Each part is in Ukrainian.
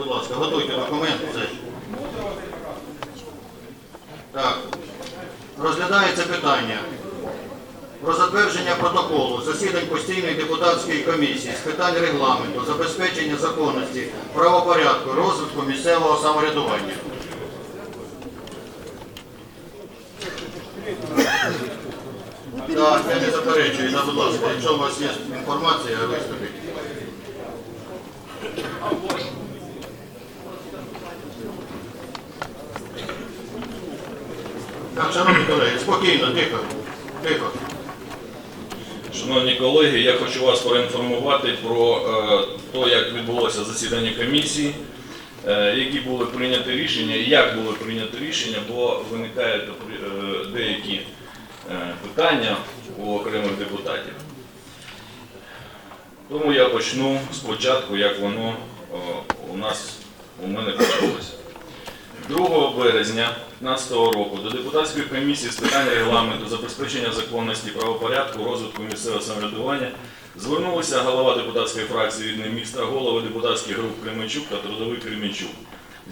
будь ласка, готуйте документи. Так. Розглядається питання про затвердження протоколу засідань постійної депутатської комісії з питань регламенту, забезпечення законності, правопорядку, розвитку місцевого самоврядування. Так, я не заперечую, будь ласка, якщо у вас є інформація, виступіть. Так, шановні колеги, спокійно, тихо, тихо. Шановні колеги, я хочу вас проінформувати про е, те, як відбулося засідання комісії, е, які були прийняті рішення і як були прийняті рішення, бо виникають е, деякі е, питання у окремих депутатів. Тому я почну спочатку, як воно е, у нас у мене почалося. 2 березня 2015 року до депутатської комісії з питань регламенту, забезпечення законності, правопорядку, розвитку місцевого самоврядування звернулися голова депутатської фракції «Рідне місто, голови депутатських груп Кременчук та Трудовий Кременчук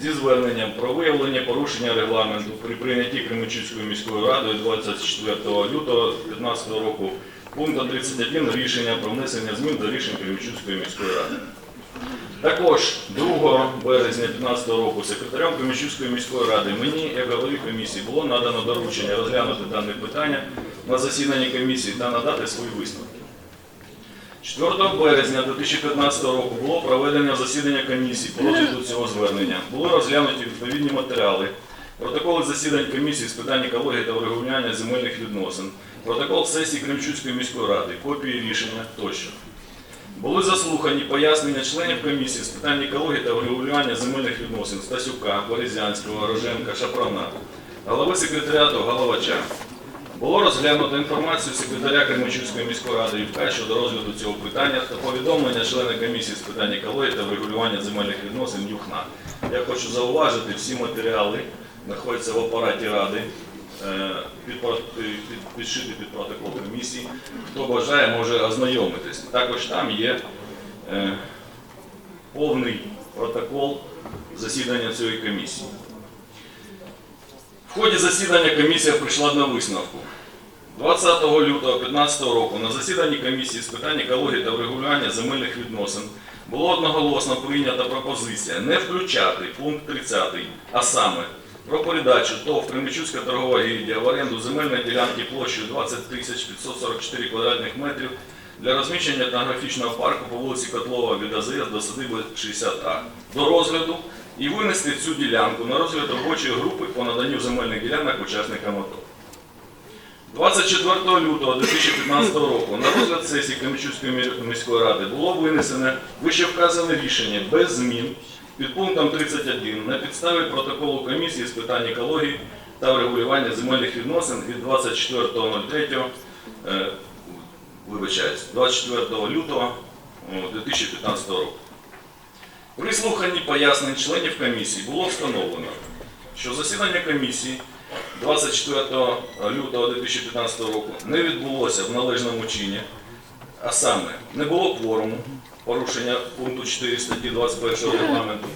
зі зверненням про виявлення порушення регламенту при прийнятті Кременчуцькою міською радою 24 лютого 2015 року пунктом 31 рішення про внесення змін до рішень Кременчуцької міської ради. Також 2 березня 2015 року секретарем Комічівської міської ради мені, як голові комісії, було надано доручення розглянути дане питання на засіданні комісії та надати свої висновки. 4 березня 2015 року було проведення засідання комісії по розгляду цього звернення. Були розглянуті відповідні матеріали, протоколи засідань комісії з питань екології та врегулювання земельних відносин, протокол сесії Кремчуцької міської ради, копії рішення тощо. Були заслухані пояснення членів комісії з питань екології та врегулювання земельних відносин Стасюка, Борізянського, Роженка, Шапрана, голови секретаріату Головача. Було розглянуто інформацію секретаря Кременчуцької міської ради Ювка щодо розгляду цього питання та повідомлення члена комісії з питань екології та врегулювання земельних відносин Юхна. Я хочу зауважити, всі матеріали знаходяться в апараті ради, е, під, про- під, підшиті під протокол комісії. Хто бажає, може ознайомитись. Також там є е, повний протокол засідання цієї комісії. В ході засідання комісія прийшла на висновку. 20 лютого 2015 року на засіданні комісії з питань екології та врегулювання земельних відносин було одноголосно прийнята пропозиція не включати пункт 30, а саме про передачу ТОВ Кременчуцька торгова гільдія в оренду земельної ділянки площею 20 544 квадратних метрів для розміщення етнографічного парку по вулиці Котлова від АЗС до садиби 60А до розгляду і винести цю ділянку на розгляд робочої групи по наданню земельних ділянок учасникам АТО. 24 лютого 2015 року на розгляд сесії Кременчуцької міської ради було винесене вищевказане рішення без змін під пунктом 31 на підставі протоколу комісії з питань екології та врегулювання земельних відносин від 24.03 е, вибачаюсь, 24 лютого 2015 року. При слуханні пояснень членів комісії було встановлено, що засідання комісії 24 лютого 2015 року не відбулося в належному чині, а саме не було кворуму, порушення пункту 4 статті 21 регламенту,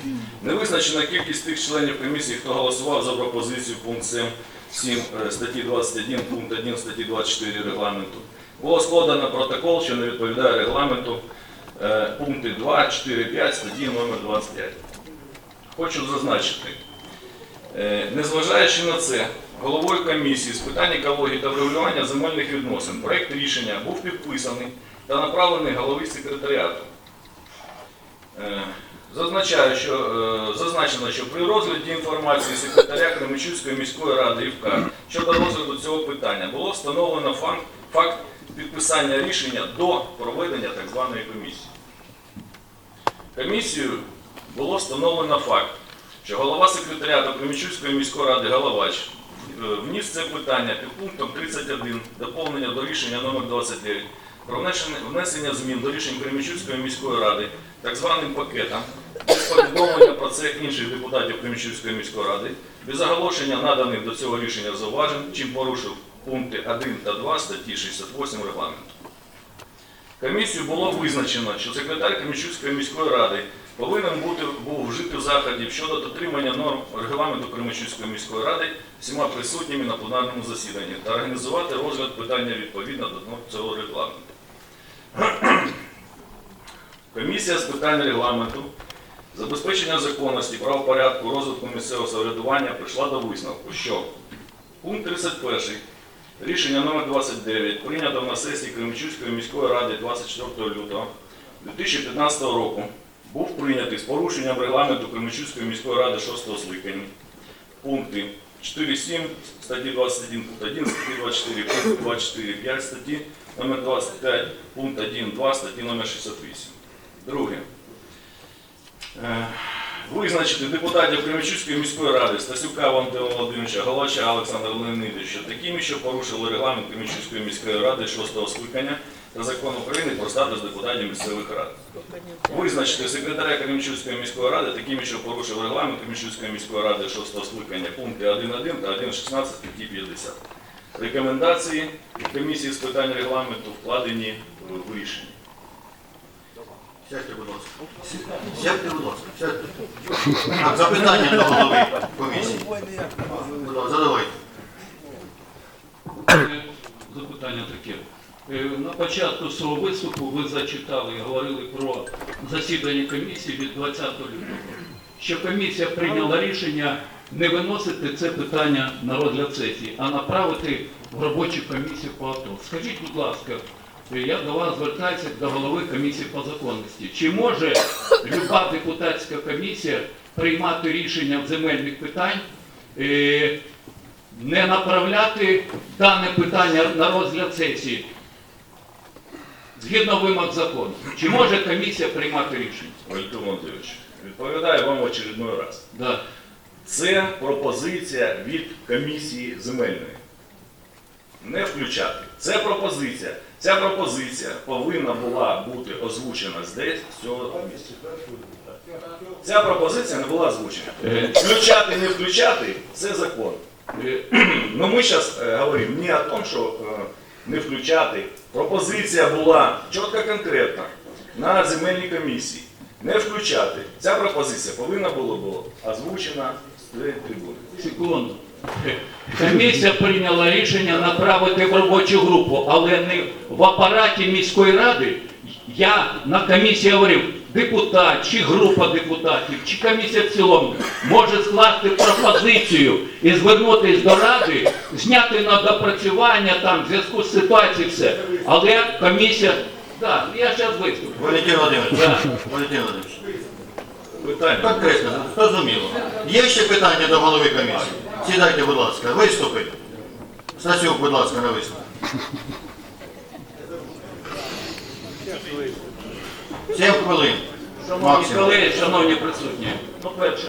не визначена кількість тих членів комісії, хто голосував за пропозицію пункт 7, 7 е, статті 21, пункт 1 статті 24 регламенту. Було складено протокол, що не відповідає регламенту, е, пункти 2, 4, 5 статті номер 25. Хочу зазначити, Е, Незважаючи на це, головою комісії з питань екології та врегулювання земельних відносин проект рішення був підписаний та направлений голові секретаріату. Е, Зазначаю, що е, зазначено, що при розгляді інформації секретаря Кременчуцької міської ради ІВК щодо розгляду цього питання було встановлено факт, підписання рішення до проведення так званої комісії. Комісією було встановлено факт, що голова секретаріату Кременчуцької міської ради Головач е, вніс це питання під пунктом 31 доповнення до рішення номер 29 про внесення- змін до рішень Кременчуцької міської ради так званим пакетом без повідомлення про це інших депутатів Кременчуцької міської ради, без оголошення наданих до цього рішення зауважень, чим порушив пункти 1 та 2 статті 68 регламенту. Комісію було визначено, що секретар Кремічуцької міської ради повинен бути був вжити заходів щодо дотримання норм регламенту Кременчуцької міської ради всіма присутніми на пленарному засіданні та організувати розгляд питання відповідно до норм цього регламенту. Комісія з питань регламенту, забезпечення законності, правопорядку, розвитку місцевого самоврядування прийшла до висновку, що пункт 31 рішення номер 29 прийнято на сесії Кременчуцької міської ради 24 лютого 2015 року був прийнятий з порушенням регламенту Кременчуцької міської ради 6 скликання. Пункти 4.7 статті 21 пункт 1 статті 24 пункт 24 5 статті номер 25 пункт 1 2 статті номер 68. Друге. Е, Визначити депутатів Кременчуцької міської ради Стасюка Валентина Володимировича, Галача Олександра Леонидовича такими, що порушили регламент Кременчуцької міської ради 6 скликання та закон України про статус депутатів місцевих рад. Визначити секретаря Кременчуцької міської ради такими, що порушив регламент Кременчуцької міської ради 6 скликання пункти 1.1 та 1.16 статті 50. Рекомендації комісії з питань регламенту вкладені в рішення. Сядьте, будь ласка. Сядьте, будь ласка. Сядьте. Запитання до голови комісії. Будь ласка, Задавайте. Е, Запитання таке. Е, На початку свого виступу ви зачитали і говорили про засідання комісії від 20 лютого, що комісія прийняла рішення не виносити це питання на розгляд сесії, а направити в робочу комісію по АТО. Скажіть, будь ласка, я до вас звертаюся до голови комісії по законності. Чи може люба депутатська комісія приймати рішення в земельних питань? е, не направляти дане питання на розгляд сесії згідно вимог закону. Чи може комісія приймати рішення? Валентин Володимирович, відповідаю вам в очередной раз. Да. Це пропозиція від комісії земельної. Не включати. Це пропозиція. Ця пропозиція повинна була бути озвучена здесь з цього місця. Ця пропозиція не була озвучена. Е. Включати, не включати це закон. Е, Но мы сейчас говорим не о том, что э, не включати. Пропозиція була чітко конкретна на земельній комісії. Не включати. Ця пропозиція повинна була була озвучена з трибуни. Секунду. Комісія прийняла рішення направити в робочу групу, але не в апараті міської ради. Я на комісії говорив, депутат, чи група депутатів, чи комісія в цілому може скласти пропозицію і звернутися до ради, зняти на допрацювання там в зв'язку з ситуацією все. Але комісія, так, я зараз виступлю. Валентин Володимирович. Да. Валентин Володимирович. Питання. Конкретно, зрозуміло. Є ще питання до голови комісії? Сідайте, будь ласка, виступи. Стасюк, будь ласка, на виступ. Сім хвилин. Шановні Максимум. колеги, шановні присутні, ну перше,